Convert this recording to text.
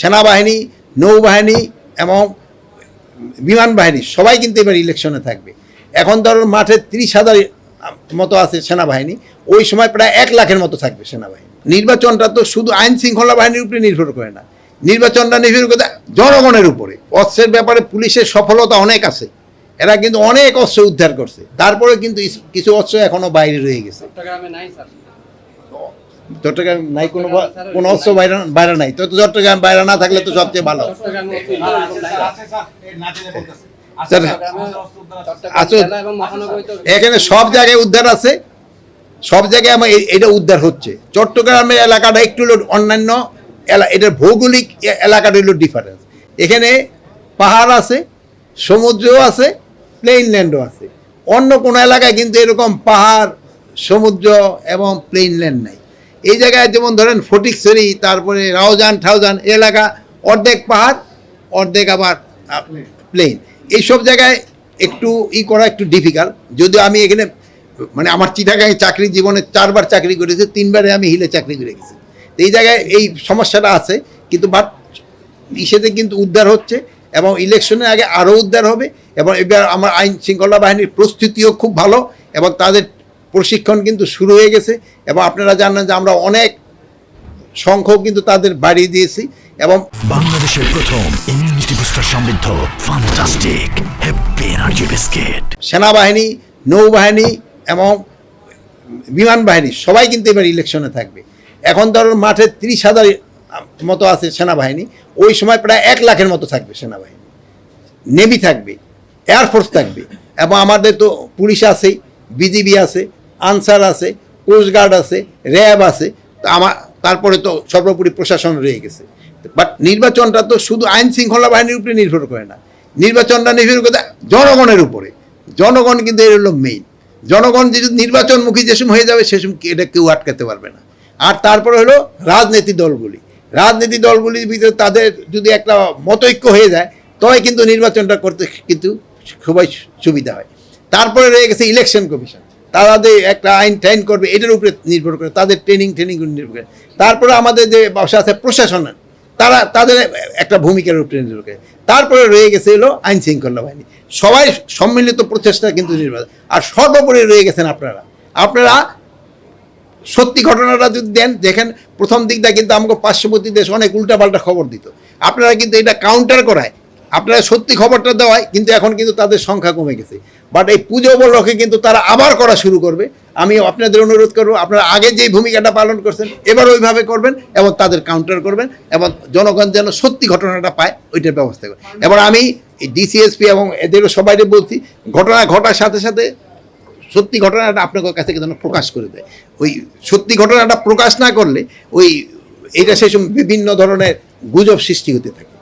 সেনাবাহিনী, নৌবাহিনী এবং বিমান বাহিনী সবাই কিন্তু এবার ইলেকশনে থাকবে। এখন ধরুন মাঠে তিরিশ হাজার মতো আছে সেনাবাহিনী, ওই সময় প্রায় এক লাখের মতো থাকবে সেনাবাহিনী। নির্বাচনটা তো শুধু আইন শৃঙ্খলা বাহিনীর উপরে নির্ভর করে না, নির্বাচনটা নির্ভর করে জনগণের উপরে। অস্ত্রের ব্যাপারে পুলিশের সফলতা অনেক আছে, এরা কিন্তু অনেক অস্ত্র উদ্ধার করছে তারপরে কিন্তু কিছু অস্ত্র এখনও বাইরে রয়ে গেছে। চট্টগ্রামে নাই কোনো কোনো অস্ত্র বাইরে বাইরে নাই। তো চট্টগ্রাম বাইরে না থাকলে তো সবচেয়ে ভালো। আচ্ছা। মহানগরী তো এখানে সব জায়গায় উদ্ধার আছে। সব জায়গায় আমার এটা উদ্ধার হচ্ছে। চট্টগ্রামের এলাকাটা একটু হলো অন্যান্য এটার ভৌগোলিক এলাকাটা হলো ডিফারেন্স এখানে পাহাড় আছে সমুদ্রও আছে প্লেন ল্যান্ডও আছে। অন্য কোনো এলাকায় কিন্তু এরকম পাহাড় সমুদ্র এবং প্লেন ল্যান্ড নাই। এই জায়গায় যেমন ধরেন ফটিকছড়ি, তারপরে রাউজান, ঠাউজান এলাকা, অর্ধেক পাহাড়, অর্ধেক আবার প্লেন এইসব জায়গায় একটু ই করা একটু ডিফিকাল্ট যদিও আমি এখানে মানে আমার চিটাগাঁয়ে চাকরি জীবনে চারবার চাকরি করেছি, তিনবারে আমি হিলে চাকরি করে গেছি। এই জায়গায় এই সমস্যাটা আছে, কিন্তু বাট ইসেতে কিন্তু উদ্ধার হচ্ছে এবং ইলেকশনের আগে আরও উদ্ধার হবে এবং এবার আমার আইন শৃঙ্খলা বাহিনীর প্রস্তুতিও খুব ভালো এবং তাদের প্রশিক্ষণ কিন্তু শুরু হয়ে গেছে এবং আপনারা জানেন যে আমরা অনেক সংখ্যক কিন্তু তাদের বাড়িয়ে দিয়েছি এবং বাংলাদেশের প্রথম ইমিউনিটি বুস্টার সমৃদ্ধ ফান্টাস্টিক হ্যাপি এনার্জি বিস্কিট সেনাবাহিনী নৌবাহিনী এবং বিমান বাহিনী সবাই কিন্তু এবার ইলেকশনে থাকবে। এখন ধরুন মাঠে তিরিশ হাজার মতো আছে সেনাবাহিনী ওই সময় প্রায় এক লাখের মতো থাকবে সেনাবাহিনী। নেভি থাকবে এয়ারফোর্স থাকবে এবং আমাদের তো পুলিশ আছে বিজিবি আছে আনসার আছে কোস্টগার্ড আছে র্যাব আছে আমার, তারপরে তো সর্বোপরি প্রশাসন রয়ে গেছে। বাট নির্বাচনটা তো শুধু আইন শৃঙ্খলা বাহিনীর উপরে নির্ভর করে না, নির্বাচনটা নির্ভর করে জনগণের উপরে। জনগণ কিন্তু এর হলো মেইন জনগণ যদি নির্বাচনমুখী যে সময় হয়ে যাবে, সে সময় এটা কেউ আটকাতে পারবে না। আর তারপরে হলো রাজনীতি দলগুলি। রাজনীতি দলগুলির ভিতরে তাদের যদি একটা মতৈক্য হয়ে যায়, তবে কিন্তু নির্বাচনটা করতে কিন্তু খুবই সুবিধা হয়। তারপরে রয়ে গেছে ইলেকশন কমিশন তারা যে একটা আইন টাইন করবে, এটার উপরে নির্ভর করে, তাদের ট্রেনিং ট্রেনিং নির্ভর করে। তারপরে আমাদের যে ব্যবসা আছে প্রশাসনের তারা, তাদের একটা ভূমিকার উপরে নির্ভর করে। তারপরে রয়ে গেছে হলো আইন শৃঙ্খলা বাহিনী। সবাই সম্মিলিত প্রচেষ্টা কিন্তু নির্বাচন। আর সর্বোপরি রয়ে গেছেন আপনারা। আপনারা সত্যি ঘটনাটা যদি দেন, দেখেন, প্রথম দিকটা কিন্তু আমাকে পার্শ্ববর্তী দেশ অনেক উল্টাপাল্টা খবর দিত। আপনারা কিন্তু এটা কাউন্টার করায়। আপনারা সত্যি খবরটা দেওয়ায় কিন্তু এখন কিন্তু তাদের সংখ্যা কমে গেছে। বাট এই পুজো উপলক্ষে কিন্তু তারা আবার করা শুরু করবে। আমি আপনাদের অনুরোধ করব, আপনারা আগে যেই ভূমিকাটা পালন করছেন, এবার ওইভাবে করবেন এবং তাদের কাউন্টার করবেন এবং জনগণ যেন সত্যি ঘটনাটা পায়, ওইটার ব্যবস্থা করবেন। এবার আমি ডিসিএসপি এবং এদেরও সবাইকে বলছি, ঘটনা ঘটার সাথে সাথে সত্যি ঘটনাটা আপনাদের থেকে যেন প্রকাশ করে দেয়। ওই সত্যি ঘটনাটা প্রকাশ না করলে ওই এটা সেই সময় বিভিন্ন ধরনের গুজব সৃষ্টি হতে থাকে।